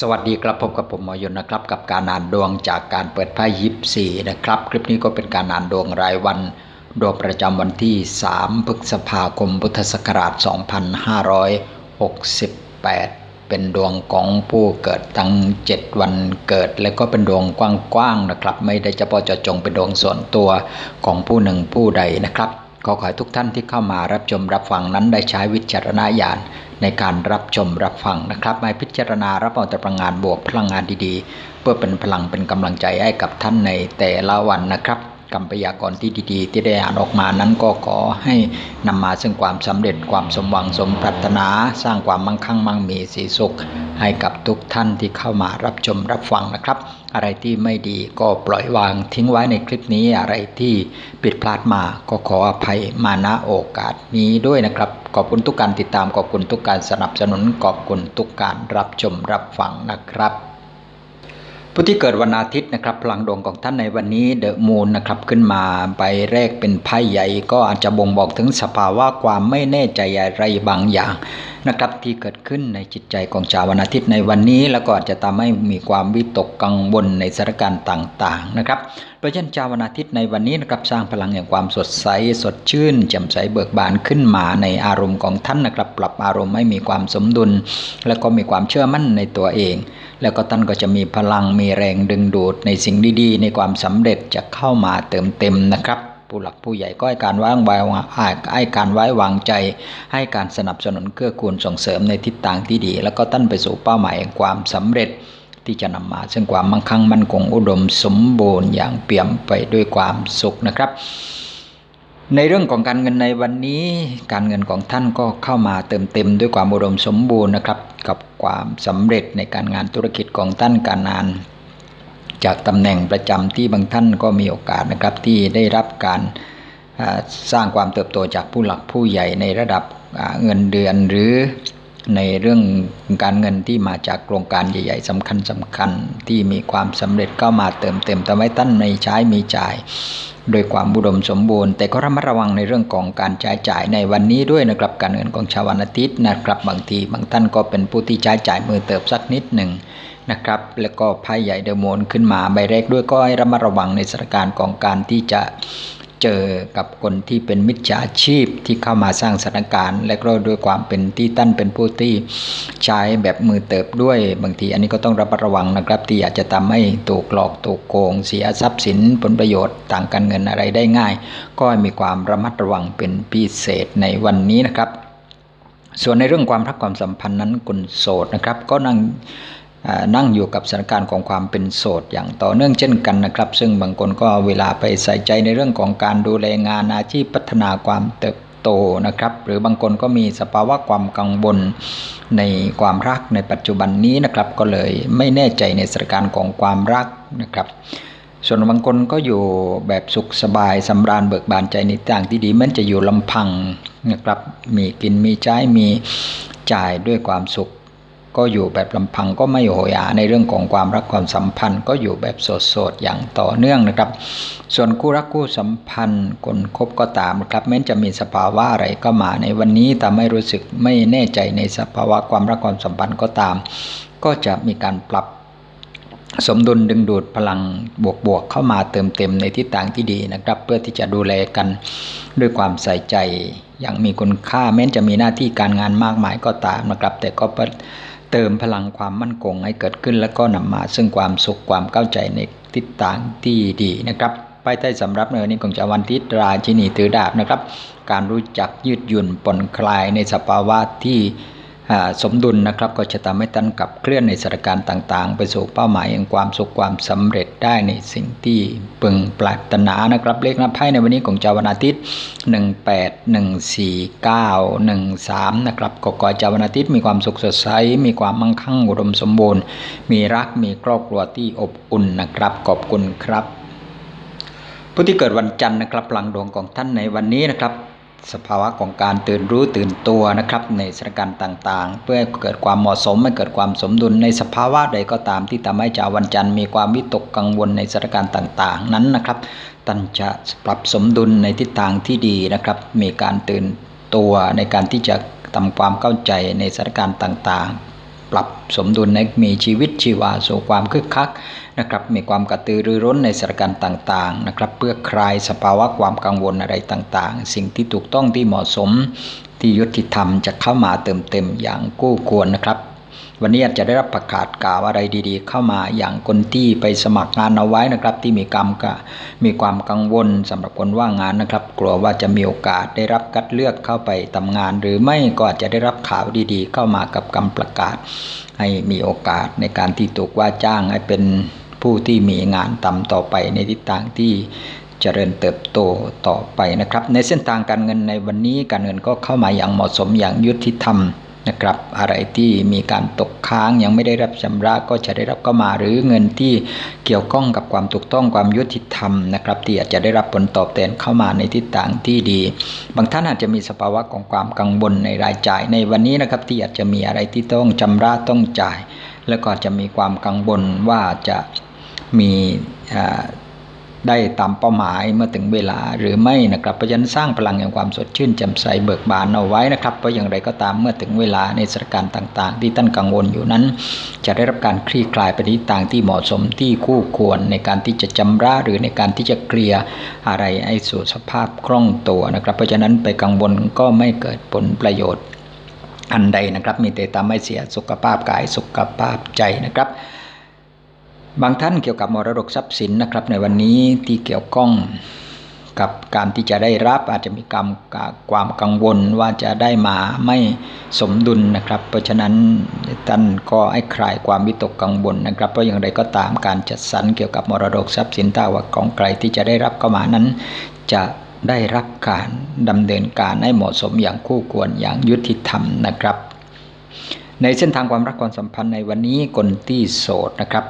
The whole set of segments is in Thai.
สวัสดีครับพบกับผมหมอยนนะครับ กับการอ่านดวงจากการเปิดไพ่ยิปซีนะครับ คลิปนี้ก็เป็นการอ่านดวงรายวัน ดวงประจำวันที่ 3 พฤษภาคม พุทธศักราช 2568 เป็นดวงของผู้เกิดทั้ง 7 วันเกิด และก็เป็นดวงกว้างๆนะครับ ไม่ได้เฉพาะเจาะจงเป็นดวงส่วนตัวของผู้หนึ่งผู้ใดนะครับ ก็ขอให้ทุกท่านที่เข้ามารับชมรับฟังนั้นได้ใช้วิจารณญาณในการรับชมรับฟังนะครับมาพิจารณารับเอาแต่พลังงานบวกพลังงานดีๆ เพื่อเป็นพลังเป็นกำลังใจให้กับท่านในแต่ละวันนะครับ คำพยากรณ์ที่ดีๆ ที่ได้อ่านออกมานั้นก็ขอให้นำมาซึ่งความสำเร็จความสมหวังสมปรารถนา สร้างความมั่งคั่งมั่งมีสีสุข ให้กับทุกท่านที่เข้ามารับชมรับฟังนะครับ อะไรที่ไม่ดีก็ปล่อยวางทิ้งไว้ในคลิปนี้อะไรที่ผิดพลาดมาก็ขออภัยมาณโอกาสนี้ด้วยนะครับ ขอบคุณทุกการติดตามขอบคุณทุกการสนับสนุนขอบคุณทุกการรับชมรับฟังนะครับ ผู้ที่เกิดวันอาทิตย์นะครับพลังดวงของท่านในวันนี้เดอะมูนนะครับขึ้นมาใบแรกเป็นไพ่ใหญ่ ก็อาจจะบ่งบอกถึงสภาวะความไม่แน่ใจอะไรบางอย่าง นะครับที่เกิดขึ้นในจิตใจของชาววันอาทิตย์ในวันนี้ แล้วก็จะทำให้มีความวิตกกังวลในสถานการณ์ต่างๆนะครับเพราะฉะนั้นชาววันอาทิตย์ในวันนี้นะครับสร้างพลังแห่งความสดใสสดชื่นแจ่มใสเบิกบานขึ้นมาในอารมณ์ของท่านนะครับปรับอารมณ์ให้มีความสมดุล แล้วก็มีความเชื่อมั่นในตัวเอง แล้วก็ท่านก็จะมีพลังมีแรงดึงดูดในสิ่งดีๆ ในความสำเร็จจะเข้ามาเติมเต็มนะครับ ผู้หลักผู้ใหญ่ก็ให้การวางไว้ให้การไว้วางใจ ให้การสนับสนุนเกื้อกูลส่งเสริมในทิศทางที่ดี แล้วก็ท่านไปสู่เป้าหมายความสำเร็จที่จะนำมา ซึ่งความมั่งคั่งมั่นคงอุดมสมบูรณ์อย่างเปี่ยมไปด้วยความสุขนะครับ ในเรื่องของการเงินในวันนี้ การเงินของท่านก็เข้ามาเติมเต็มด้วยความอุดมสมบูรณ์นะครับ กับความสำเร็จในการงานธุรกิจของท่านการงาน จากตำแหน่งประจำที่บางท่านก็มีโอกาสนะครับที่ได้รับการสร้างความเติบโตจากผู้หลักผู้ใหญ่ในระดับเงินเดือนหรือในเรื่องการเงินที่มาจากโครงการใหญ่ ๆสำคัญสำคัญที่มีความสำเร็จเข้ามาเติมเต็มทำให้ท่านในใช้มีจ่าย โดยความบุดมสมบูรณ์ แต่ก็ระมัดระวังในเรื่องของการใช้จ่ายในวันนี้ด้วยนะครับการเงินของชาววันอาทิตย์นะครับบางทีบางท่านก็เป็นผู้ที่ใช้จ่ายมือเติบสักนิดหนึ่ง นะครับ แล้วก็ไพ่ใหญ่เดอะโมนขึ้นมาใบแรกด้วยก็ให้ระมัดระวังในสถานการณ์ของการที่จะเจอกับคนที่เป็นมิจฉาชีพที่เข้ามาสร้างสถานการณ์ และก็ด้วยความเป็นที่ตั้นเป็นผู้ที่ใช้แบบมือเติบด้วย บางทีอันนี้ก็ต้องระมัดระวังนะครับ ที่อาจจะทำให้ถูกหลอกถูกโกง เสียทรัพย์สินผลประโยชน์ต่างการเงินอะไรได้ง่าย ก็มีความระมัดระวังเป็นพิเศษในวันนี้นะครับ ส่วนในเรื่องความรักความสัมพันธ์นั้นคนโสดนะครับ ก็นั่ง นั่งอยู่กับสถานการณ์ของความเป็นโสดอย่างต่อเนื่องเช่นกันนะครับ ซึ่งบางคนก็เวลาไปใส่ใจในเรื่องของการดูแลงานอาชีพพัฒนาความเติบโตนะครับหรือบางคนก็มีสภาวะความกังวลในความรักในปัจจุบันนี้นะครับ ก็เลยไม่แน่ใจในสถานการณ์ของความรักนะครับ ส่วนบางคนก็อยู่แบบสุขสบายสำราญเบิกบานใจในต่างที่ดีมันจะอยู่ลำพังนะครับมีกินมีใช้มีจ่ายด้วยความสุข ก็อยู่แบบลำพังก็ไม่โหยหาในเรื่องของความรักความสัมพันธ์ ก็อยู่แบบโสดๆอย่างต่อเนื่องนะครับ ส่วนคู่รักคู่สัมพันธ์คนคบก็ตามครับแม้จะมีสภาวะอะไรก็มาในวันนี้ทำให้รู้สึกไม่แน่ใจในสภาวะความรักความสัมพันธ์ก็ตาม ก็จะมีการปรับสมดุลดึงดูดพลังบวกๆเข้ามาเติมเต็มในทิศทางที่ดีนะครับ เพื่อที่จะดูแลกันด้วยความใส่ใจอย่างมีคุณค่าแม้จะมีหน้าที่การงานมากมายก็ตามนะครับ แต่ก็ เติมพลังความมั่นคงให้เกิดขึ้น แล้วก็นำมาซึ่งความสุขความเข้าใจในทิศทางที่ดีนะครับไปใต้สำรับในวันนี้ของจาวันทิตราชินีถือดาบนะครับ การรู้จักยืดหยุ่นปนคลายในสภาวะที่ สมดุลนะครับก็จะทำให้ท่านกับเคลื่อนในสถานการณ์ต่าง ๆ ไปสู่เป้าหมายแห่งความสุขความสำเร็จได้ในสิ่งที่ปึงปรารถนานะครับ เลขนับไพ่ในวันนี้ของเจ้าวันอาทิตย์ 18 1 4 9 1 3นะครับก็ขอเจ้าวันอาทิตย์มีความสุขสดใสมีความมั่งคั่งอุดมสมบูรณ์ มีรักมีครอบครัวที่อบอุ่นนะครับขอบคุณครับผู้ที่เกิดวันจันทร์นะครับพลังดวงของท่านในวันนี้นะครับ สภาวะของการตื่นรู้ตื่นตัวนะครับในสถานการณ์ต่างๆ เพื่อเกิดความเหมาะสมให้เกิดความสมดุลในสภาวะใดก็ตามที่ทำให้ชาววันจันทร์มีความวิตกกังวลในสถานการณ์ต่าง ๆ นั้นนะครับท่านจะปรับสมดุลในทิศทางที่ดีนะครับ มีการตื่นตัวในการที่จะทำความเข้าใจในสถานการณ์ต่างๆ ปรับสมดุลให้มีชีวิตชีวาสู่ความคึกคัก นะครับมีความกระตือรือร้นในสถานการณ์ต่างๆนะครับเพื่อคลายสภาวะความกังวลอะไรต่างๆ สิ่งที่ถูกต้องที่เหมาะสมที่ยุติธรรมจะเข้ามาเติมเต็มอย่างกู้ควรนะครับ วันนี้อาจจะได้รับประกาศกล่าวอะไรดีๆ เข้ามาอย่างคนที่ไปสมัครงานเอาไว้นะครับ ที่มีกรรมกมีความกังวลสำหรับคนว่างงานนะครับ กลัวว่าจะมีโอกาสได้รับคัดเลือกเข้าไปทำงาน หรือไม่ก็อาจจะได้รับข่าวดีๆ เข้ามากับคำประกาศ ให้มีโอกาสในการที่ถูกว่าจ้างให้เป็น ผู้ที่มีงานทำต่อไปในทิศทางที่เจริญเติบโตต่อไปนะครับ ในเส้นทางการเงินในวันนี้การเงินก็เข้ามาอย่างเหมาะสมอย่างยุติธรรมนะครับ อะไรที่มีการตกค้างยังไม่ได้รับชำระก็จะได้รับเข้ามาหรือเงินที่เกี่ยวข้องกับความถูกต้องความยุติธรรมนะครับที่อาจจะได้รับผลตอบแทนเข้ามาในทิศทางที่ดี บางท่านอาจจะมีสภาวะของความกังวลในรายจ่ายในวันนี้นะครับที่อาจจะมีอะไรที่ต้องชำระต้องจ่าย แล้วก็จะมีความกังวลว่าจะ มีได้ตามเป้าหมายเมื่อถึงเวลาหรือไม่นะครับเพราะฉะนั้นสร้างพลังแห่งความสดชื่นแจ่มใสเบิกบานเอาไว้นะครับเพราะอย่างไรก็ตามเมื่อถึงเวลาในสถานการณ์ต่าง ๆ ที่ท่านกังวลอยู่นั้น จะได้รับการคลี่คลายไปที่ต่างที่เหมาะสมที่คู่ควรในการที่จะจำระหรือในการที่จะเคลียร์อะไรให้สู่สภาพคล่องตัวนะครับ เพราะฉะนั้นไปกังวลก็ไม่เกิดผลประโยชน์อันใดนะครับ มีแต่ทำให้เสียสุขภาพกายสุขภาพใจนะครับ บางท่านเกี่ยวกับมรดกทรัพย์สินนะครับ ในวันนี้ที่เกี่ยวข้องกับการที่จะได้รับอาจจะมีกรรมความกังวลว่าจะได้มาไม่สมดุลนะครับ เพราะฉะนั้นท่านก็ให้คลายความวิตกกังวลนะครับ เพราะอย่างไรก็ตามการจัดสรรเกี่ยวกับมรดกทรัพย์สินถ้าว่าของใครที่จะได้รับเข้ามานั้น จะได้รับการดำเนินการให้เหมาะสมอย่างคู่ควรอย่างยุติธรรมนะครับ ในเส้นทางความรักความสัมพันธ์ในวันนี้คนที่โสดนะครับ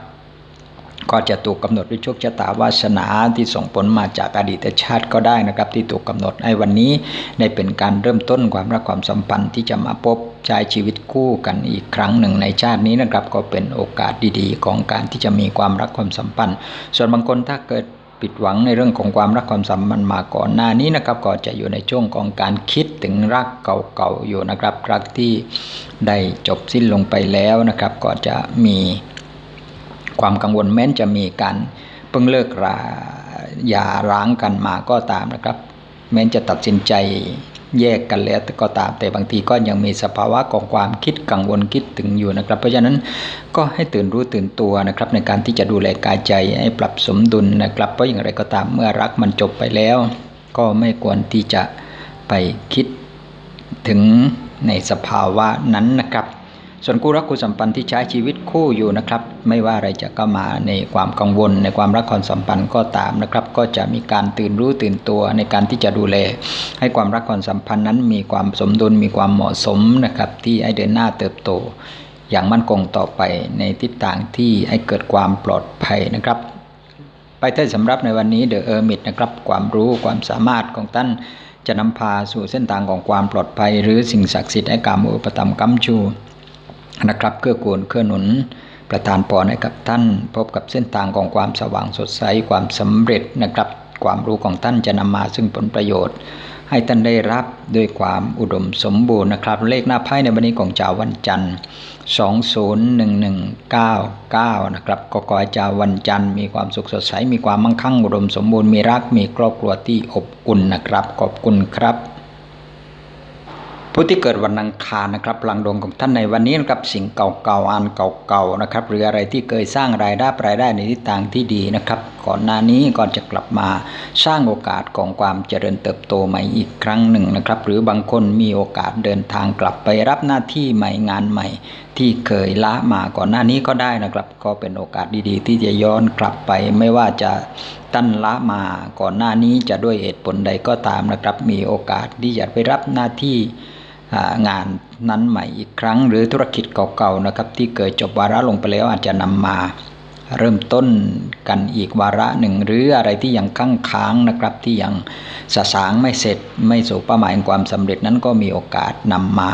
ก็จะถูกกาหนดด้วยโชคชะตาวาสนาที่ส่งผลมาจากอดีตชาติก็ได้นะครับ ที่ถูกกาหนดให้วันนี้ได้เป็นการเริ่มต้นความรักความสัมพันธ์ที่จะมาพบใช้ชีวิตคู่กันอีกครั้งหนึ่งในชาตินี้นะครับ ก็เป็นโอกาสดีๆ ของการที่จะมีความรักความสัมพันธ์ ส่วนบางคนถ้าเกิดผิดหวังในเรื่องของความรักความสัมพันธ์มาก่อนหน้านี้นะครับ ก็จะอยู่ในช่วงของการคิดถึงรักเก่าๆอยู่นะครับรักที่ได้จบสิ้นลงไปแล้วนะครับ ก็จะมี ความกังวลแม้นจะมีการเพิ่งเลิกราอย่าร้างกันมาก็ตามนะครับ แม้นจะตัดสินใจแยกกันแล้วก็ตามแต่บางทีก็ยังมีสภาวะของความคิดกังวลคิดถึงอยู่นะครับ เพราะฉะนั้นก็ให้ตื่นรู้ตื่นตัวนะครับ ในการที่จะดูแลกายใจให้ปรับสมดุลนะครับ เพราะอย่างไรก็ตามเมื่อรักมันจบไปแล้ว ก็ไม่ควรที่จะไปคิดถึงในสภาวะนั้นนะครับ ส่วนคู่รักคู่สัมพันธ์ที่ใช้ชีวิตคู่อยู่นะครับ ไม่ว่าอะไรจะก็มาในความกังวล ในความรักความสัมพันธ์ก็ตามนะครับ ก็จะมีการตื่นรู้ตื่นตัวในการที่จะดูแล ให้ความรักความสัมพันธ์นั้นมีความสมดุลมีความเหมาะสมนะครับ ที่ให้เดินหน้าเติบโต อย่างมั่นคงต่อไปในทิศทางที่ให้เกิดความปลอดภัยนะครับ ไปเทศสำรับในวันนี้เดอะเออร์มิดนะครับความรู้ความสามารถของท่านจะนำพาสู่เส้นทางของความปลอดภัย หรือสิ่งศักดิ์สิทธิ์ให้การอุปถัมกัมชู นะครับเกื้อกูลเกื้อหนุนประทานพรให้กับท่านพบกับเส้นทางของความสว่างสดใสความสำเร็จนะครับ ความรู้ของท่านจะนำมาซึ่งผลประโยชน์ ให้ท่านได้รับด้วยความอุดมสมบูรณ์นะครับ เลขหน้าไพ่ในวันนี้ของเจ้าวันจันทร์ 201199 นะครับก็ขอให้เจ้าวันจันทร์มีความสุขสดใสมีความมั่งคั่งอุดมสมบูรณ์มีรักมีครอบครัวที่อบอุ่นนะครับขอบคุณครับ ผู้ที่เกิดวันอังคารนะครับพลังดวงของท่านในวันนี้นะครับสิ่งเก่าๆอันเก่าๆนะครับหรืออะไรที่เคยสร้างรายได้รายได้ในทิศทางที่ดีนะครับ ก่อนหน้านี้ก่อนจะกลับมาสร้างโอกาสของความเจริญเติบโตใหม่อีกครั้งหนึ่งนะครับ หรือบางคนมีโอกาสเดินทางกลับไปรับหน้าที่ใหม่งานใหม่ ที่เคยละมาก่อนหน้านี้ก็ได้นะครับ ก็เป็นโอกาสดีๆ ที่จะย้อนกลับไปไม่ว่าจะตั้นละมาก่อนหน้านี้จะด้วยเหตุผลใดก็ตามนะครับ มีโอกาสที่จะไปรับหน้าที่ งานนั้นใหม่อีกครั้ง หรือธุรกิจเก่าๆนะครับ ที่เกิดจบวาระลงไปแล้วอาจจะนำมาเริ่มต้นกันอีกวาระหนึ่งหรืออะไรที่ยังค้างค้างนะครับที่ยังสสางไม่เสร็จไม่สู่เป้าหมายความสำเร็จนั้นก็มีโอกาสนำมา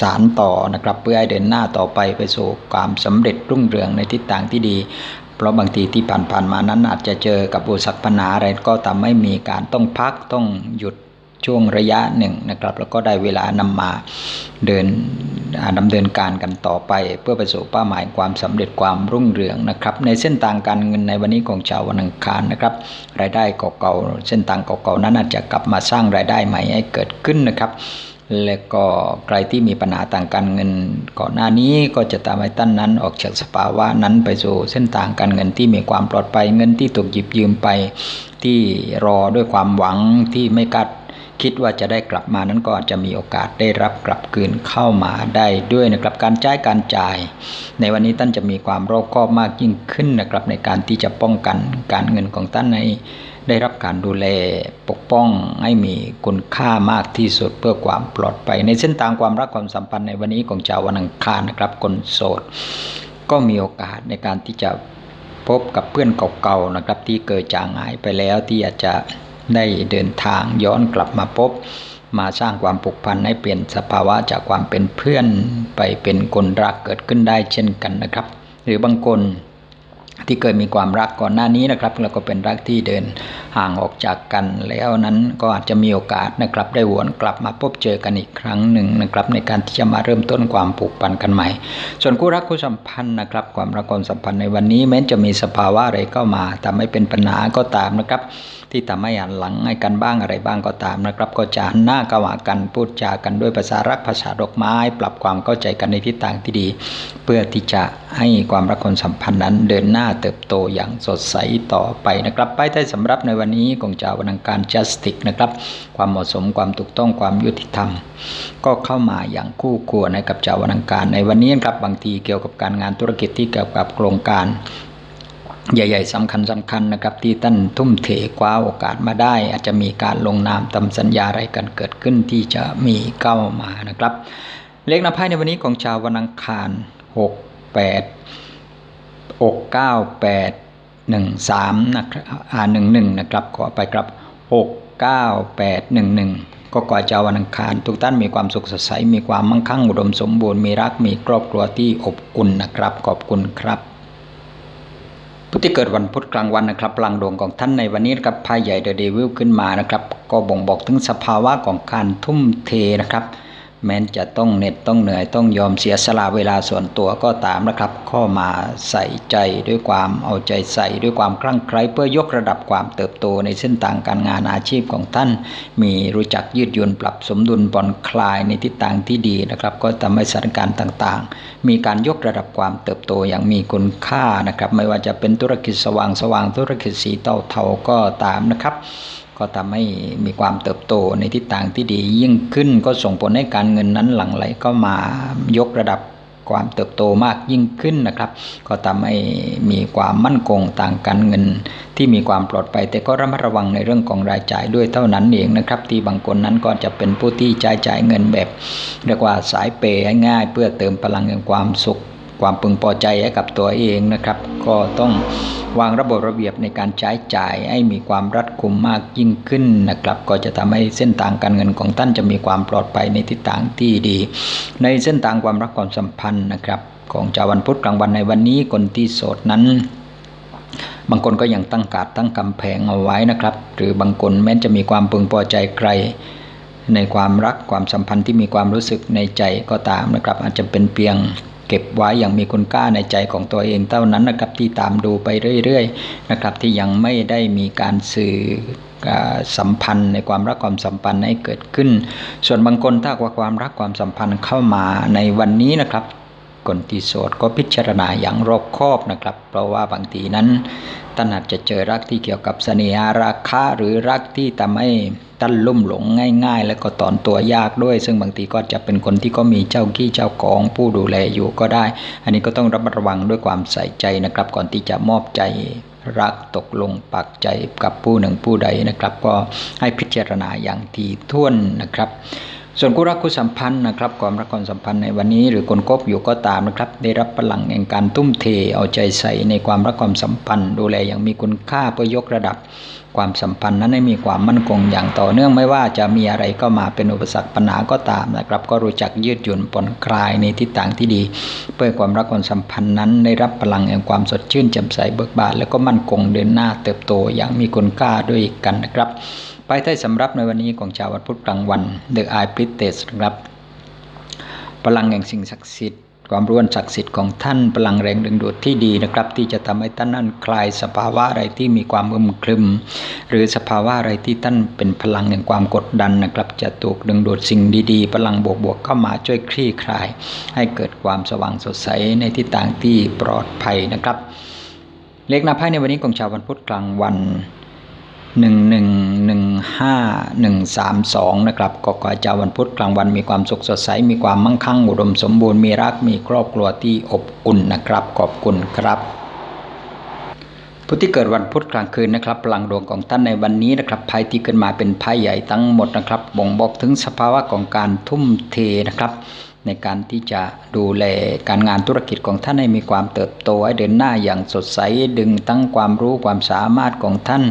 สารต่อนะครับ เพื่อให้เดินหน้าต่อไปไปสู่ความสำเร็จรุ่งเรืองในทิศทางที่ดี เพราะบางทีที่ผ่านๆมานั้นอาจจะเจอกับอุปสรรคปัญหาอะไรก็ทำให้มีการต้องพักต้องหยุด ช่วงระยะหนึ่งนะครับ แล้วก็ได้เวลานำมาเดินดำเนินการกันต่อไป เพื่อไปสู่เป้าหมายความสำเร็จความรุ่งเรืองนะครับ ในเส้นทางการเงินในวันนี้ของชาววันอังคารนะครับ รายได้เก่าๆเส้นทางเก่าๆนั้นอาจจะกลับมาสร้างรายได้ใหม่ให้เกิดขึ้นนะครับและก็ใครที่มีปัญหาทางการเงินก่อนหน้านี้ก็จะทำให้ท่านนั้นออกจากสภาวะนั้นไปสู่เส้นทางการเงินที่มีความปลอดภัยเงินที่ถูกหยิบยืมไป ที่รอด้วยความหวังที่ไม่คาด คิดว่าจะได้กลับมานั้นก็อาจจะมีโอกาสได้รับกลับคืนเข้ามาได้ด้วยนะครับการจ่ายการจ่าย ในวันนี้ท่านจะมีความรอบคอบมากยิ่งขึ้นนะครับในการที่จะป้องกันการเงินของท่านในได้รับการดูแลปกป้องให้มีคุณค่ามากที่สุดเพื่อความปลอดภัยในเส้นทางความรักความสัมพันธ์ในวันนี้ของชาววันอังคารนะครับคนโสด ก็มีโอกาสในการที่จะพบกับเพื่อนเก่าๆนะครับที่เกิดจางหายไปแล้วที่อาจจะ ได้เดินทางย้อนกลับมาพบ มาสร้างความผูกพันให้เปลี่ยนสภาวะจากความเป็นเพื่อนไปเป็นคนรักเกิดขึ้นได้เช่นกันนะครับ หรือบางคน ที่เคยมีความรักก่อนหน้านี้นะครับ แล้วก็เป็นรักที่เดินห่างออกจากกันแล้วนั้นก็อาจจะมีโอกาสนะครับ ได้วนกลับมาพบเจอกันอีกครั้งหนึ่งนะครับ ในการที่จะมาเริ่มต้นความผูกพันกันใหม่ ส่วนคู่รักคู่สัมพันธ์นะครับ ความรักความสัมพันธ์ในวันนี้ แม้จะมีสภาวะอะไรเข้ามาทำให้เป็นปัญหาก็ตามนะครับ ที่ทำให้หันหลังให้กันบ้างอะไรบ้างก็ตามนะครับ ก็จะหน้าเข้าหากันพูดจากันด้วยภาษารักภาษาดอกไม้ ปรับความเข้าใจกันในทิศทางที่ดี เพื่อที่จะให้ความรักความสัมพันธ์นั้นเดินหน้าเติบโตอย่างสดใสต่อไปนะครับไปได้สำรับในวันนี้ของจาวันอังการ justice นะครับ ความเหมาะสมความถูกต้องความยุติธรรม ก็เข้ามาอย่างคู่ควรในกับจาวันอังคาร ในวันนี้ครับบางทีเกี่ยวกับการงานธุรกิจที่เกี่ยวกับโครงการใหญ่ๆสำคัญสำคัญนะครับที่ท่านทุ่มเทคว้าโอกาสมาได้ อาจจะมีการลงนามทำสัญญาอะไรกันเกิดขึ้นที่จะมีเข้ามานะครับ เลขนำไพ่ในวันนี้ของชาววันอังคาร 6 8 6 9 8 1 3นะครับอ่า11นะครับขอไปครับ6 9 8 1 1ก็ก่อเจ้าวันอังคาร ทุกท่านมีความสุขสดใสมีความมั่งคั่งอุดมสมบูรณ์มีรักมีครอบครัวที่อบอุ่นนะครับ ขอบคุณครับผู้ที่เกิดวันพุธกลางวันนะครับพลังดวงของท่านในวันนี้นะครับไพ่ใหญ่เดอะเดวิลขึ้นมานะครับ ก็บ่งบอกถึงสภาวะของการทุ่มเทนะครับ แม้นจะต้องเหน็ดต้องเหนื่อยต้องยอมเสียสละเวลาส่วนตัวก็ตามนะครับเข้ามาใส่ใจด้วยความเอาใจใส่ด้วยความคลั่งไคล้เพื่อยกระดับความเติบโตในเส้นทางการงานอาชีพของท่าน มีรู้จักยืดหยุ่นปรับสมดุลผ่อนคลายในทิศทางที่ดีนะครับ ก็ทำให้สถานการณ์ต่างๆ มีการยกระดับความเติบโตอย่างมีคุณค่านะครับ ไม่ว่าจะเป็นธุรกิจสว่างสว่างธุรกิจสีเทาๆก็ตามนะครับ ก็ทำให้มีความเติบโตในทิศทางที่ดียิ่งขึ้นก็ส่งผลให้การเงินนั้นหลั่งไหลก็มายกระดับความเติบโตมากยิ่งขึ้นนะครับ ก็ทำให้มีความมั่นคงต่างการเงิน ที่มีความปลอดภัยแต่ก็ระมัดระวังในเรื่องของรายจ่ายด้วยเท่านั้นเองนะครับ ที่บางคนนั้นก็จะเป็นผู้ที่ใช้จ่ายเงินแบบเรียกว่าสายเปย์ง่าย เพื่อเติมพลังแห่งความสุข ความพึงพอใจให้กับตัวเองนะครับ ก็ต้องวางระบบระเบียบในการใช้จ่ายให้มีความรัดกุมมากยิ่งขึ้นนะครับ ก็จะทำให้เส้นทางการเงินของท่านจะมีความปลอดภัยในทิศทางที่ดี ในเส้นทางความรักความสัมพันธ์นะครับ ของชาววันพุธกลางวันในวันนี้คนที่โสดนั้นบางคนก็ยังตั้งการดตั้งกำแพงเอาไว้นะครับ หรือบางคนแม้จะมีความพึงพอใจใคร ในความรักความสัมพันธ์ที่มีความรู้สึกในใจก็ตามนะครับ อาจจะเป็นเพียง เก็บไว้อย่างมีคุณค่าในใจของตัวเองเท่านั้นนะครับที่ตามดูไปเรื่อยๆนะครับที่ยังไม่ได้มีการสื่อสัมพันธ์ในความรักความสัมพันธ์ให้เกิดขึ้น ส่วนบางคนถ้าว่าความรักความสัมพันธ์เข้ามาในวันนี้นะครับคนที่โสดก็พิจารณาอย่างรอบคอบนะครับ เพราะว่าบางทีนั้น ท่านอาจจะเจอรักที่เกี่ยวกับเสน่หาราคาหรือรักที่ทำให้ท่านลุ่มหลงง่าย ๆ แล้วก็ตอนตัวยากด้วย ซึ่งบางทีก็จะเป็นคนที่ก็มีเจ้ากี้เจ้าของผู้ดูแลอยู่ก็ได้ อันนี้ก็ต้องระมัดระวังด้วยความใส่ใจนะครับ ก่อนที่จะมอบใจรักตกลงปักใจกับผู้หนึ่งผู้ใดนะครับ ก็ให้พิจารณาอย่างทีท่วนนะครับ ส่วนคู่รักคู่สัมพันธ์นะครับความรักความสัมพันธ์ในวันนี้หรือคนคบอยู่ก็ตามนะครับ ได้รับพลังแห่งการทุ่มเทเอาใจใส่ในความรักความสัมพันธ์ ดูแลอย่างมีคุณค่าเพื่อยกระดับความสัมพันธ์นั้นให้มีความมั่นคงอย่างต่อเนื่องไม่ว่าจะมีอะไรก็มาเป็นอุปสรรคปัญหาก็ตามนะครับ ก็รู้จักยืดหยุ่นผ่อนคลายในทิศทางที่ดี เพื่อความรักความสัมพันธ์นั้นได้รับพลังแห่งความสดชื่นแจ่มใสเบิกบานแล้วก็มั่นคงเดินหน้าเติบโตอย่างมีคุณค่าด้วยกันนะครับ ไปใต้สำรับในวันนี้ของชาววันพุธกลางวัน The Eye p r i t e s ครับพลังแห่งสิ่งศักดิ์สิทธิ์ความรู้อันศักดิ์สิทธิ์ของท่านพลังแรงดึงดูดที่ดีนะครับ ที่จะทำให้ท่านนั้นคลายสภาวะอะไรที่มีความอึมครึม หรือสภาวะอะไรที่ท่านเป็นพลังแห่งความกดดันนะครับ จะถูกดึงดูดสิ่งดีๆ พลังบวกๆเข้ามาช่วยคลี่คลาย ให้เกิดความสว่างสดใสในทิศทางที่ปลอดภัยนะครับ เลขหน้าไพ่ในวันนี้ของชาววันพุธกลางวัน หนึ่งหนึ่งหนึ่งห้าหนึ่งสามสองนะครับก็ขอเจ้าวันพุธกลางวันมีความสุขสดใส มีความมั่งคั่งอุดมสมบูรณ์มีรักมีครอบครัวที่อบอุ่นนะครับขอบคุณครับผู้ที่เกิดวันพุธกลางคืนนะครับพลังดวงของท่านในวันนี้นะครับไพ่ที่ขึ้นมาเป็นไพ่ใหญ่ทั้งหมดนะครับบ่งบอกถึงสภาวะของการทุ่มเทนะครับ ในการที่จะดูแลการงานธุรกิจของท่านให้มีความเติบโตให้เดินหน้าอย่างสดใสดึงตั้งความรู้ความสามารถของท่าน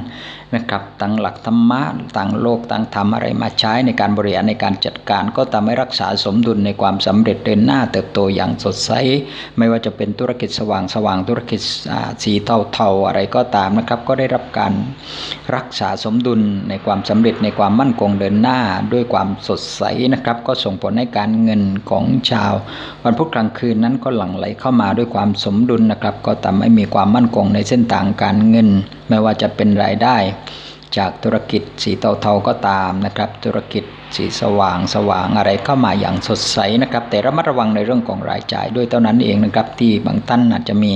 นะครับตั้งหลักธรรมะตั้งโลกตั้งธรรมอะไรมาใช้ในการบริหารในการจัดการ ก็ทำให้รักษาสมดุลในความสำเร็จเดินหน้าเติบโตอย่างสดใส ไม่ว่าจะเป็นธุรกิจสว่างสว่างธุรกิจสีเทาๆอะไรก็ตามนะครับ ก็ได้รับการรักษาสมดุลในความสำเร็จในความมั่นคงเดินหน้าด้วยความสดใสนะครับ ก็ส่งผลให้การเงินของชาว วันพุธกลางคืนนั้นก็หลั่งไหลเข้ามาด้วยความสมดุลนะครับ ก็ทำให้มีความมั่นคงในเส้นทางการเงิน ไม่ว่าจะเป็นรายได้ จากธุรกิจสีเทาๆก็ตามนะครับ ธุรกิจสีสว่างสว่างอะไรเข้ามาอย่างสดใสนะครับ แต่ระมัดระวังในเรื่องของรายจ่ายด้วยเท่านั้นเองนะครับ ที่บางท่านอาจจะมี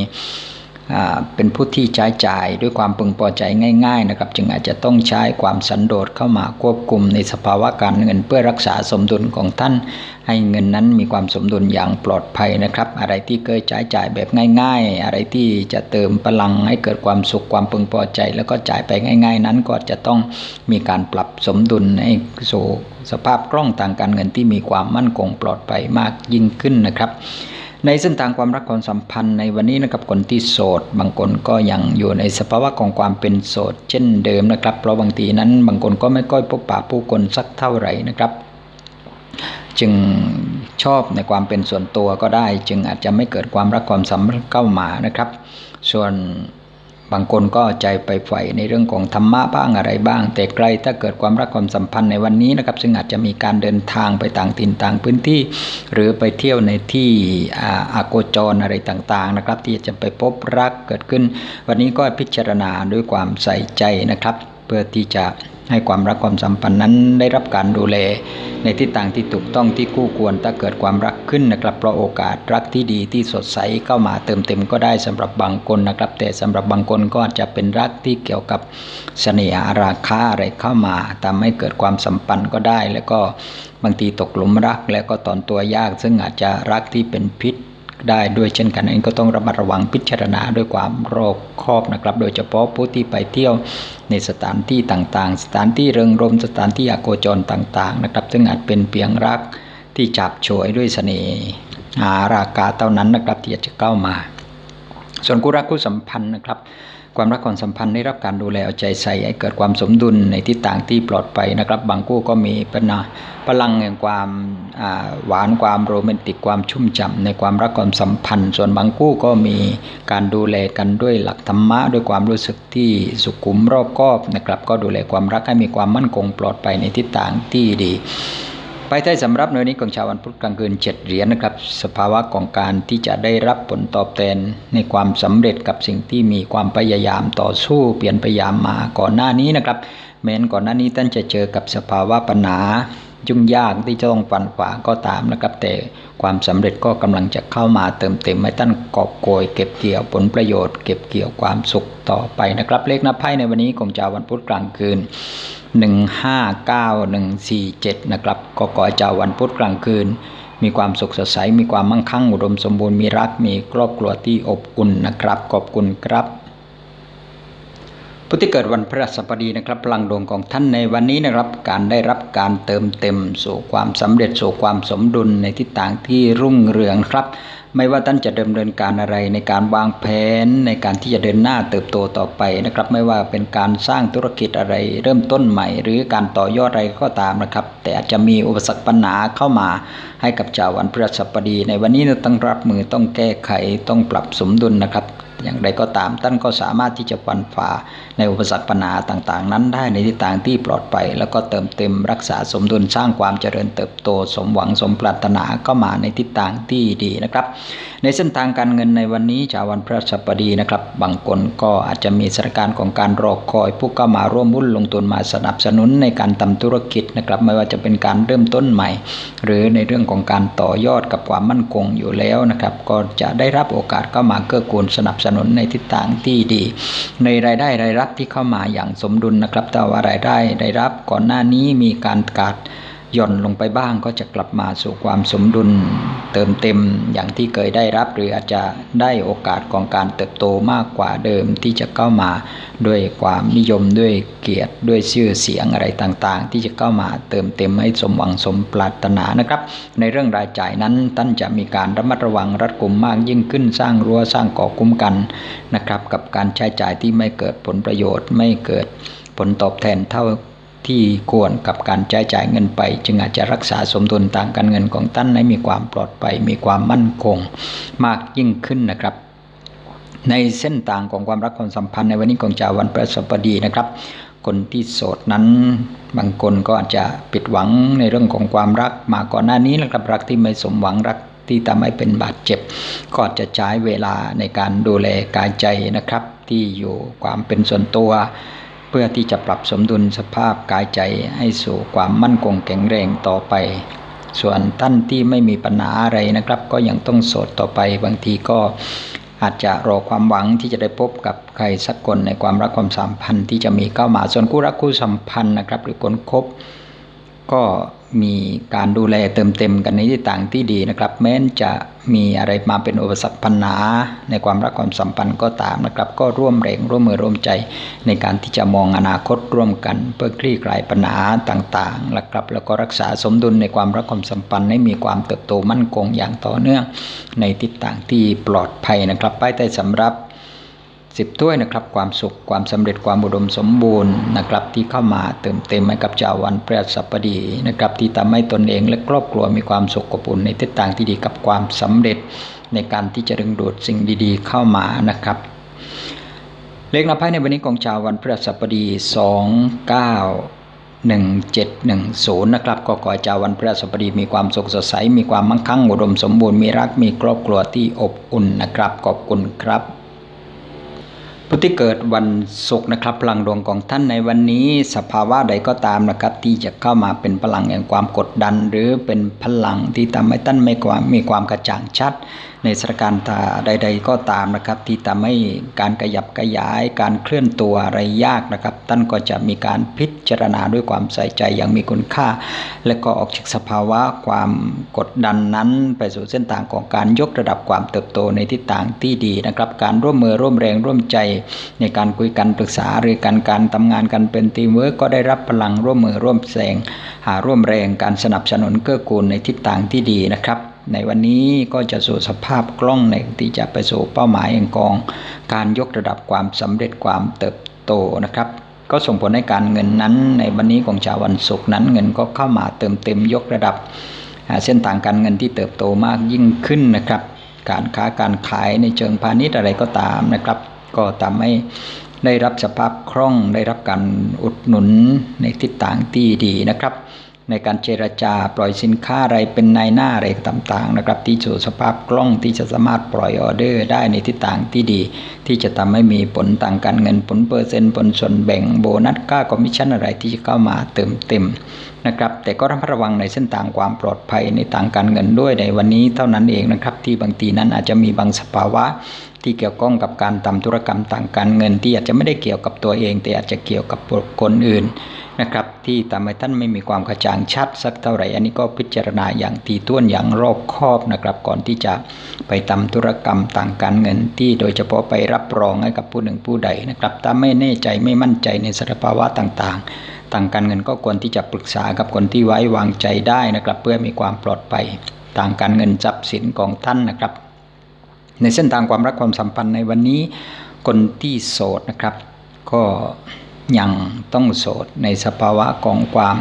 เป็นผู้ที่ใช้จ่ายด้วยความพึงพอใจง่าย ๆนะครับ จึงอาจจะต้องใช้ความสันโดษเข้ามาควบคุมในสภาวะการเงินเพื่อรักษาสมดุลของท่าน ให้เงินนั้นมีความสมดุลอย่างปลอดภัยนะครับ อะไรที่เคยใช้จ่ายแบบง่าย ๆ อะไรที่จะเติมพลังให้เกิดความสุขความพึงพอใจ แล้วก็จ่ายไปง่าย ๆ นั้นก็จะต้องมีการปรับสมดุลให้สู่สภาพคล่องทางการเงินที่มีความมั่นคงปลอดภัยมากยิ่งขึ้นนะครับ ในเส้นทางความรักความสัมพันธ์ในวันนี้นะครับคนที่โสด บางคนก็ยังอยู่ในสภาวะของความเป็นโสด เช่นเดิมนะครับ เพราะบางทีนั้นบางคนก็ไม่ค่อยพบปะผู้คนสักเท่าไหร่นะครับ จึงชอบในความเป็นส่วนตัวก็ได้ จึงอาจจะไม่เกิดความรักความสัมพันธ์เข้ามานะครับ ส่วน บางคนก็ใจไปใฝ่ในเรื่องของธรรมะบ้างอะไรบ้าง แต่ไกลถ้าเกิดความรักความสัมพันธ์ในวันนี้นะครับ ซึ่งอาจจะมีการเดินทางไปต่างถิ่นต่างพื้นที่ หรือไปเที่ยวในที่อาโกจรอะไรต่างๆนะครับ ที่จะไปพบรักเกิดขึ้น วันนี้ก็พิจารณาด้วยความใส่ใจนะครับ เพื่อที่จะ ให้ความรักความสัมพันธ์นั้นได้รับการดูแล ในทิศทางที่ถูกต้องที่คู่ควรถ้าเกิดความรักขึ้นนะครับเพราะโอกาสรักที่ดีที่สดใสเข้ามาเติมเต็มก็ได้สำหรับบางคนนะครับ แต่สำหรับบางคนก็อาจจะเป็นรักที่เกี่ยวกับเสน่หาราคาอะไรเข้ามาทำให้เกิดความสัมพันธ์ก็ได้ แล้วก็บางทีตกหลุมรัก แล้วก็ตอนตัวยาก ซึ่งอาจจะรักที่เป็นพิษ ได้ด้วยเช่นกันนั้นก็ต้องระมัดระวังพิจารณาด้วยความรอบคอบนะครับ โดยเฉพาะผู้ที่ไปเที่ยวในสถานที่ต่างๆ สถานที่เริงรมสถานที่อโคจรต่างๆนะครับ ซึ่งอาจเป็นเพียงรักที่จับฉวยด้วยเสน่หาราคาเท่านั้นนะครับที่จะเข้ามา ส่วนคู่รักคู่สัมพันธ์นะครับ ความรักความสัมพันธ์ได้รับการดูแลเอาใจใส่ให้เกิดความสมดุลในทิศทางที่ปลอดภัยนะครับ บางคู่ก็มีปัญหาพลังแห่งความหวานความโรแมนติกความชุ่มฉ่าในความรักความสัมพันธ์ ส่วนบางคู่ก็มีการดูแลกันด้วยหลักธรรมะด้วยความรู้สึกที่สุขุมรอบคอบนะครับ ก็ดูแลความรักให้มีความมั่นคงปลอดภัยในทิศทางที่ดี ไปใต้สำรับในนี้ของชาววันพุธกลางคืนเจ็ดเหรียญนะครับ สภาวะของการที่จะได้รับผลตอบแทนในความสำเร็จกับสิ่งที่มีความพยายามต่อสู้เปลี่ยนพยายามมาก่อนหน้านี้นะครับแม้นก่อนหน้านี้ท่านจะเจอกับสภาวะปัญหายุ่งยากที่จะต้องฟันฝ่าก็ตามนะครับ แต่ความสำเร็จก็กำลังจะเข้ามาเติมเต็มให้ท่านกอบโกยเก็บเกี่ยวผลประโยชน์เก็บเกี่ยวความสุขต่อไปนะครับ เลขนับไพ่ในวันนี้ของเจ้าวันพุธกลางคืน 159147 นะครับ ก็ขอเจ้าวันพุธกลางคืน มีความสุขสดใส มีความมั่งคั่ง อุดมสมบูรณ์ มีรัก มีครอบครัวที่อบอุ่นนะครับ ขอบคุณครับผู้ที่เกิดวันพฤหัสบดีนะครับพลังดวงของท่านในวันนี้นะครับ การได้รับการเติมเต็มสู่ความสำเร็จสู่ความสมดุลในทิศทางที่รุ่งเรืองครับ ไม่ว่าท่านจะดำเนินการอะไรในการวางแผนในการที่จะเดินหน้าเติบโตต่อไปนะครับ ไม่ว่าเป็นการสร้างธุรกิจอะไร เริ่มต้นใหม่ หรือการต่อยอดอะไรก็ตามนะครับ แต่อาจจะมีอุปสรรคปัญหาเข้ามาให้กับชาววันพฤหัสบดี ในวันนี้เราต้องรับมือต้องแก้ไขต้องปรับสมดุลนะครับ อย่างไรก็ตามท่านก็สามารถที่จะฟันฝ่าในอุปสรรคปัญหาต่างๆ นั้นได้ในทิศทางที่ปลอดภัยแล้วก็เติมเต็มรักษาสมดุลสร้างความเจริญเติบโต สมหวังสมปรารถนาก็มาในทิศทางที่ดีนะครับ ในเส้นทางการเงินในวันนี้ชาววันพระสัปดีนะครับ บางคนก็อาจจะมีสถานการณ์ของการรอคอย ผู้เข้ามาร่วมหุ้นลงทุนมาสนับสนุนในการทำธุรกิจนะครับ ไม่ว่าจะเป็นการเริ่มต้นใหม่ หรือในเรื่องของการต่อยอดกับความมั่นคงอยู่แล้วนะครับ ก็จะได้รับโอกาสเข้ามาเกื้อกูลสนับสนุนในทิศทางที่ดี ในรายได้รายรับที่เข้ามาอย่างสมดุลนะครับแต่ว่ารายได้รายรับก่อนหน้านี้มีการกาด หย่อนลงไปบ้างก็จะกลับมาสู่ความสมดุล เติมเต็มอย่างที่เคยได้รับ หรืออาจจะได้โอกาสของการเติบโตมากกว่าเดิมที่จะเข้ามาด้วยความนิยมด้วยเกียรติด้วยชื่อเสียงอะไรต่างๆ ที่จะเข้ามาเติมเต็มให้สมหวังสมปรารถนานะครับ ในเรื่องรายจ่ายนั้นท่านจะมีการระมัดระวังรัดกุมมากยิ่งขึ้นสร้างรั้วสร้างก่อคุ้มกันนะครับกับการใช้จ่ายที่ไม่เกิดผลประโยชน์ไม่เกิดผลตอบแทนเท่า ที่ควรกับการใช้จ่ายเงินไป จึงอาจจะรักษาสมดุลทางการเงินของท่านให้มีความปลอดภัยมีความมั่นคงมากยิ่งขึ้นนะครับในเส้นทางของความรักความสัมพันธ์ในวันนี้ของชาววันพฤหัสบดีนะครับ คนที่โสดนั้นบางคนก็อาจจะปิดหวังในเรื่องของความรักมาก่อนหน้านี้นะครับรักที่ไม่สมหวังรักที่ทำให้เป็นบาดเจ็บ ก็จะใช้เวลาในการดูแลกายใจนะครับ ที่อยู่ความเป็นส่วนตัว พื่อที่จะปรับสมดุลสภาพกายใจให้สู่ความมั่นคงแข็งแรงต่อไป ส่วนท่านที่ไม่มีปัญหาอะไรนะครับ ก็ยังต้องโสดต่อไปบางทีก็อาจจะรอความหวังที่จะได้พบกับใครสักคนในความรักความสัมพันธ์ที่จะมีเข้ามาส่วนคู่รักคู่สัมพันธ์นะครับ หรือคนคบ ก็มีการดูแลเติมเต็มกันในที่ต่างที่ดีนะครับ แม้นจะ มีอะไรมาเป็นอุปสรรคปัญหาในความรักความสัมพันธ์ก็ตามนะครับ ก็ร่วมแรงร่วมมือร่วมใจในการที่จะมองอนาคตร่วมกัน เพื่อคลี่คลายปัญหาต่างๆนะครับ แล้วก็รักษาสมดุลในความรักความสัมพันธ์ให้มีความเติบโตมั่นคงอย่างต่อเนื่อง ในทิศทางที่ปลอดภัยนะครับป้ายใต้สำรับ สิบถ้วยนะครับความสุขความสำเร็จความอุดมสมบูรณ์นะครับที่เข้ามาเติมเต็มให้กับชาววันพฤหัสบดีนะครับที่ทำให้ตนเองและครอบครัวมีความสุขอบอุ่นในทิศทางที่ดีกับความสำเร็จในการที่จะดึงดูดสิ่งดีๆ เข้ามานะครับเลขนับไพ่ในวันนี้ของชาววันพฤหัสบดี2 9 1710นะครับก็ขอให้ชาววันพฤหัสบดีมีความสุขสดใส มีความมั่งคั่งอุดมสมบูรณ์มีรักมีครอบครัวที่อบอุ่นนะครับขอบคุณครับ ผู้ที่เกิดวันศุกร์นะครับพลังดวงของท่านในวันนี้สภาวะใดก็ตามนะครับ ที่จะเข้ามาเป็นพลังแห่งความกดดัน หรือเป็นพลังที่ทำให้ท่านไม่ความมีความกระจ่างชัด ในสถานการณ์ใด ๆ ก็ตามนะครับ ที่ทำให้การขยับขยาย การเคลื่อนตัวอะไรยากนะครับ ท่านก็จะมีการพิจารณาด้วยความใส่ใจอย่างมีคุณค่า และก็ออกจากสภาวะความกดดันนั้น ไปสู่เส้นทางของการยกระดับความเติบโตในทิศทางที่ดีนะครับ การร่วมมือร่วมแรงร่วมใจในการคุยกันปรึกษาหรือการการทำงานกันเป็นทีมเวิร์กก็ได้รับพลังร่วมมือร่วมแสงหาร่วมแรงการสนับสนุนเกื้อกูลในทิศทางที่ดีนะครับ ในวันนี้ก็จะสู่สภาพกล้องในที่จะไปสู่เป้าหมายแห่งกอง การยกระดับความสำเร็จความเติบโตนะครับ ก็ส่งผลให้การเงินนั้น ในวันนี้ของชาววันศุกร์นั้นเงินก็เข้ามาเติมเต็มยกระดับเส้นทางการเงินที่เติบโตมากยิ่งขึ้นนะครับ การค้าการขายในเชิงพาณิชย์อะไรก็ตามนะครับ ก็ทำให้ได้รับสภาพคล่องได้รับการอุดหนุนในทิศทางที่ดีนะครับ ในการเจรจาปล่อยสินค้าอะไรเป็นนายหน้าอะไรต่างๆนะครับที่สู่สภาพคล่องที่จะสามารถปล่อยออเดอร์ได้ในทิศทางที่ดี ที่จะทำให้มีผลต่างการเงินผลเปอร์เซ็นต์ผลส่วนแบ่งโบนัสค่าคอมมิชชั่นอะไรที่จะเข้ามาเติมเต็มนะครับแต่ก็ระมัดระวังในเส้นทางความปลอดภัยในทางการเงินด้วยในวันนี้เท่านั้นเองนะครับที่บางทีนั้นอาจจะมีบางสภาวะ ที่เกี่ยวข้องกับการทำธุรกรรมต่างการเงิน ที่อาจจะไม่ได้เกี่ยวกับตัวเอง แต่อาจจะเกี่ยวกับบุคคลอื่นนะครับที่ทำให้ท่านไม่มีความกระจ่างชัดสักเท่าไหร่ อันนี้ก็พิจารณาอย่างตีต้วนอย่างรอบคอบนะครับก่อนที่จะไปทำธุรกรรมต่างการเงิน ที่โดยเฉพาะไปรับรองให้กับผู้หนึ่งผู้ใดนะครับถ้าไม่แน่ใจไม่มั่นใจในสภาวะต่างๆทางการเงินก็ควรที่จะปรึกษากับคนที่ไว้วางใจได้นะครับเพื่อมีความปลอดภัยทางการเงินทรัพย์สินของท่านนะครับ ในเส้นทางความรักความสัมพันธ์ในวันนี้คนที่โสดนะครับ ก็ยังต้องโสดในสภาวะของความ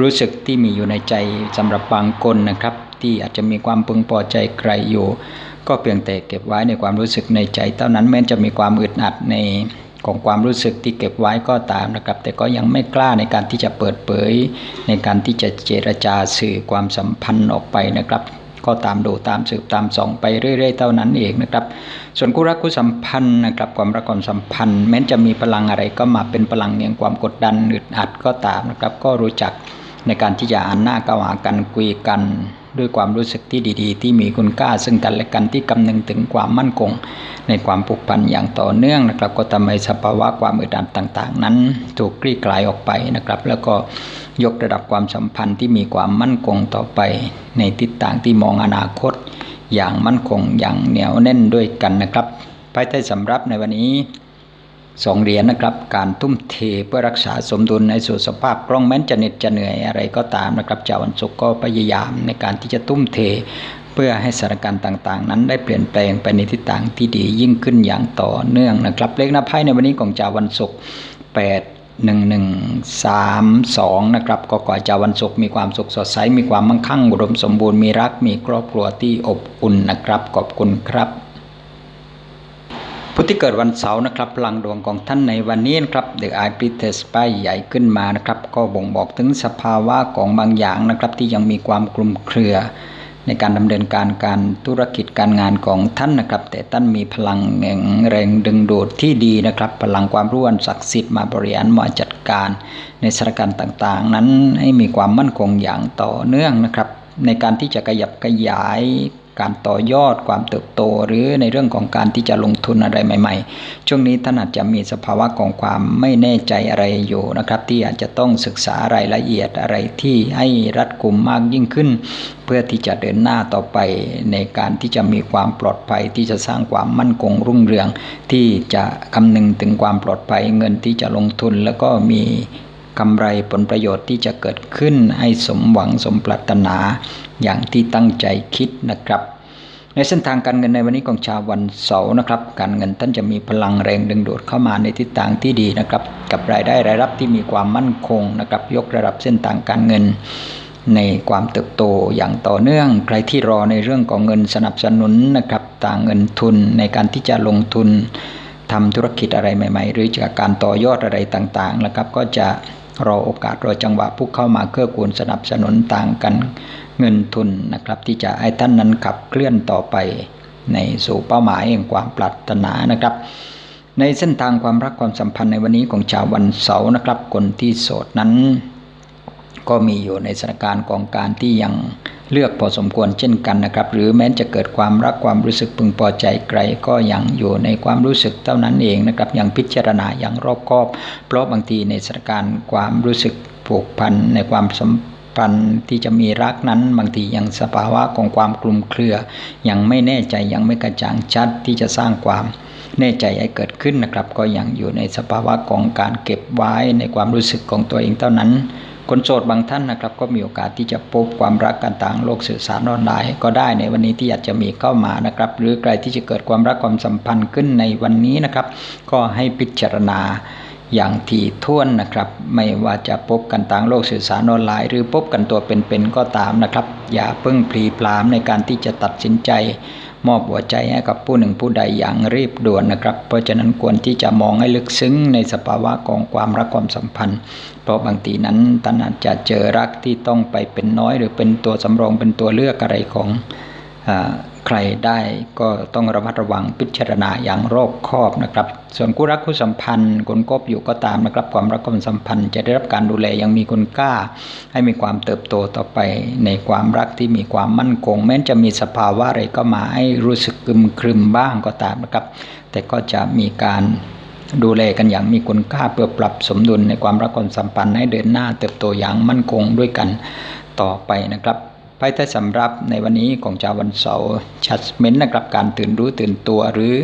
รู้สึกที่มีอยู่ในใจสำหรับบางคนนะครับ ที่อาจจะมีความพึงพอใจใครอยู่ ก็เพียงแต่เก็บไว้ในความรู้สึกในใจ เท่านั้นแม้จะมีความอึดอัดในของความรู้สึกที่เก็บไว้ก็ตามนะครับ แต่ก็ยังไม่กล้าในการที่จะเปิดเผย ในการที่จะเจรจาสื่อความสัมพันธ์ออกไปนะครับ ก็ตามดูตามสืบตามส่องไปเรื่อยๆเท่านั้นเองนะครับ ส่วนคู่รักคู่สัมพันธ์นะครับความรักความสัมพันธ์ แม้จะมีพลังอะไรก็มาเป็นพลังแห่งความกดดันอึดอัดก็ตามนะครับ ก็รู้จักในการที่จะอ่านหน้าก้าหากันคุยกัน ด้วยความรู้สึกที่ดีๆ ที่มีคุณค่าซึ่งกันและกันที่กำนึงถึงความมั่นคง ในความผูกพันอย่างต่อเนื่องนะครับ ก็ทำให้สภาวะความอึดอัดต่าง ๆ นั้นถูกคลี่คลายออกไปนะครับ แล้วก็ยกระดับความสัมพันธ์ที่มีความมั่นคงต่อไป ในทิศทางที่มองอนาคต อย่างมั่นคงอย่างเหนียวแน่นด้วยกันนะครับภายใต้สำรับในวันนี้ สองเหรียญนะครับ การทุ่มเทเพื่อรักษาสมดุลในสู่สภาพกล้องแม้นจะเหน็ดจะเหนื่อยอะไรก็ตามนะครับเจ้าวันศุกร์ก็พยายามในการที่จะทุ่มเท เพื่อให้สถานการณ์ต่างๆ นั้นได้เปลี่ยนแปลงไปในทิศทางที่ดียิ่งขึ้นอย่างต่อเนื่องนะครับ เลขหน้าไพ่ในวันนี้ของเจ้าวันศุกร์8หนึ่งหนึ่งสามสองนะครับก็ขอเจ้าวันศุกร์มีความสุขสดใส มีความมั่งคั่งอุดมสมบูรณ์มีรักมีครอบครัวที่อบอุ่นนะครับ ขอบคุณครับ ผู้ที่เกิดวันเสาร์นะครับพลังดวงของท่านในวันนี้นะครับเด็กไอพิเทสไปใหญ่ขึ้นมานะครับก็บ่งบอกถึงสภาวะของบางอย่างนะครับที่ยังมีความคลุมเครือในการดำเนินการการธุรกิจการงานของท่านนะครับ แต่ท่านมีพลังแข็งแรงดึงดูดที่ดีนะครับ พลังความรู้อันศักดิ์สิทธิ์มาบริหารมาจัดการ ในสถานการณ์ต่างๆ นั้นให้มีความมั่นคงอย่างต่อเนื่องนะครับ ในการที่จะขยับขยาย การต่อยอดความเติบโต หรือในเรื่องของการที่จะลงทุนอะไรใหม่ ๆ ช่วงนี้ท่านอาจจะมีสภาวะของความไม่แน่ใจอะไรอยู่นะครับ ที่อาจจะต้องศึกษารายละเอียดอะไรที่ให้รัดกุมมากยิ่งขึ้น เพื่อที่จะเดินหน้าต่อไปในการที่จะมีความปลอดภัยที่จะสร้างความมั่นคงรุ่งเรือง ที่จะคำนึงถึงความปลอดภัยเงินที่จะลงทุนแล้วก็มี กำไรผลประโยชน์ที่จะเกิดขึ้นให้สมหวังสมปรารถนาอย่างที่ตั้งใจคิดนะครับ ในเส้นทางการเงินในวันนี้ของชาววันเสาร์นะครับ การเงินท่านจะมีพลังแรงดึงดูดเข้ามาในทิศทางที่ดีนะครับ กับรายได้รายรับที่มีความมั่นคงนะครับ ยกระดับเส้นทางการเงินในความเติบโตอย่างต่อเนื่อง ใครที่รอในเรื่องของเงินสนับสนุนนะครับต่างเงินทุนในการที่จะลงทุนทำธุรกิจอะไรใหม่ ๆ หรือจากการต่อยอดอะไรต่างๆนะครับก็จะ รอโอกาสรอจังหวะผู้เข้ามาเกื้อกูลสนับสนุนต่างกันเงินทุนนะครับ ที่จะให้ท่านนั้นขับเคลื่อนต่อไป ในสู่เป้าหมายแห่งความปรารถนานะครับ ในเส้นทางความรักความสัมพันธ์ในวันนี้ของชาววันเสาร์นะครับ คนที่โสดนั้น ก็มีอยู่ในสถานการณ์ของการที่ยังเลือกพอสมควรเช่นกันนะครับ หรือแม้จะเกิดความรักความรู้สึกพึงพอใจไกลก็ยังอยู่ในความรู้สึกเท่านั้นเองนะครับยังพิจารณาอย่างรอบคอบ เพราะบางทีในสถานการณ์ความรู้สึกผูกพันในความสัมพันธ์ที่จะมีรักนั้น บางทียังสภาวะของความกลุ่มเครือ ยังไม่แน่ใจยังไม่กระจ่างชัดที่จะสร้างความแน่ใจให้เกิดขึ้นนะครับ ก็ยังอยู่ในสภาวะของการเก็บไว้ในความรู้สึกของตัวเองเท่านั้น คนโสดบางท่านนะครับ ก็มีโอกาสที่จะพบความรักกันต่างโลกสื่อสารออนไลน์ก็ได้ในวันนี้ที่อยาจจะมีเข้ามานะครับ หรือใครที่จะเกิดความรักความสัมพันธ์ขึ้นในวันนี้นะครับ ก็ให้พิจารณาอย่างถี่ถ้วนนะครับ ไม่ว่าจะพบกันต่างโลกสื่อสารออนไลน์ หรือพบกันตัวเป็นๆก็ตามนะครับ อย่าเพิ่งพลีพรามในการที่จะตัดสินใจ มอบหัวใจให้กับผู้หนึ่งผู้ใดอย่างรีบด่วนนะครับ เพราะฉะนั้นควรที่จะมองให้ลึกซึ้งในสภาวะของความรักความสัมพันธ์ เพราะบางทีนั้นท่านอาจจะเจอรักที่ต้องไปเป็นน้อย หรือเป็นตัวสำรองเป็นตัวเลือกอะไรของอใครได้ก็ต้องระมัดระวังพิจารณาอย่างรอบคอบนะครับ ส่วนคู่รักคู่สัมพันธ์คนคบอยู่ก็ตามนะครับความรักความสัมพันธ์ จะได้รับการดูแลยังมีคุณค่า ให้มีความเติบโตต่อไปในความรักที่มีความมั่นคง แม้จะมีสภาวะอะไรก็มาให้รู้สึกกึมครึมบ้างก็ตามนะครับ แต่ก็จะมีการ ดูแลกันอย่างมีคุณค่าเพื่อปรับสมดุลในความรักความสัมพันธ์ให้เดินหน้าเติบโตอย่างมั่นคงด้วยกันต่อไปนะครับไพ่ใต้สำรับในวันนี้ของชาววันเสาร์ชัดเม้นนะครับการตื่นรู้ตื่นตัวหรือ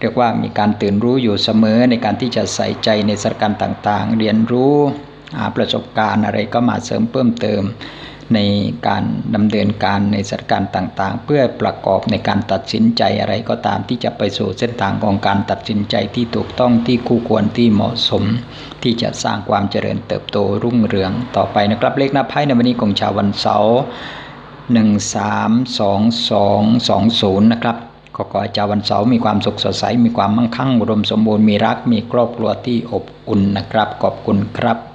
เรียกว่ามีการตื่นรู้อยู่เสมอในการที่จะใส่ใจในสถานการณ์ต่างๆ เรียนรู้หาประสบการณ์อะไรก็มาเสริมเพิ่มเติม ในการดำเนินการในสถานการณ์ต่างๆ เพื่อประกอบในการตัดสินใจอะไรก็ตามที่จะไปสู่เส้นทางของการตัดสินใจที่ถูกต้องที่คู่ควรที่เหมาะสม ที่จะสร้างความเจริญเติบโตรุ่งเรืองต่อไปนะครับเลขหน้าไพ่ในวันนี้ของชาววันเสาร์หนึ่งสามสองสองสองศูนย์นะครับก็ขอให้เจ้าวันเสาร์มีความสุขสดใสมีความมั่งคั่งอุดมสมบูรณ์มีรักมีครอบครัวที่อบอุ่นนะครับขอบคุณครับ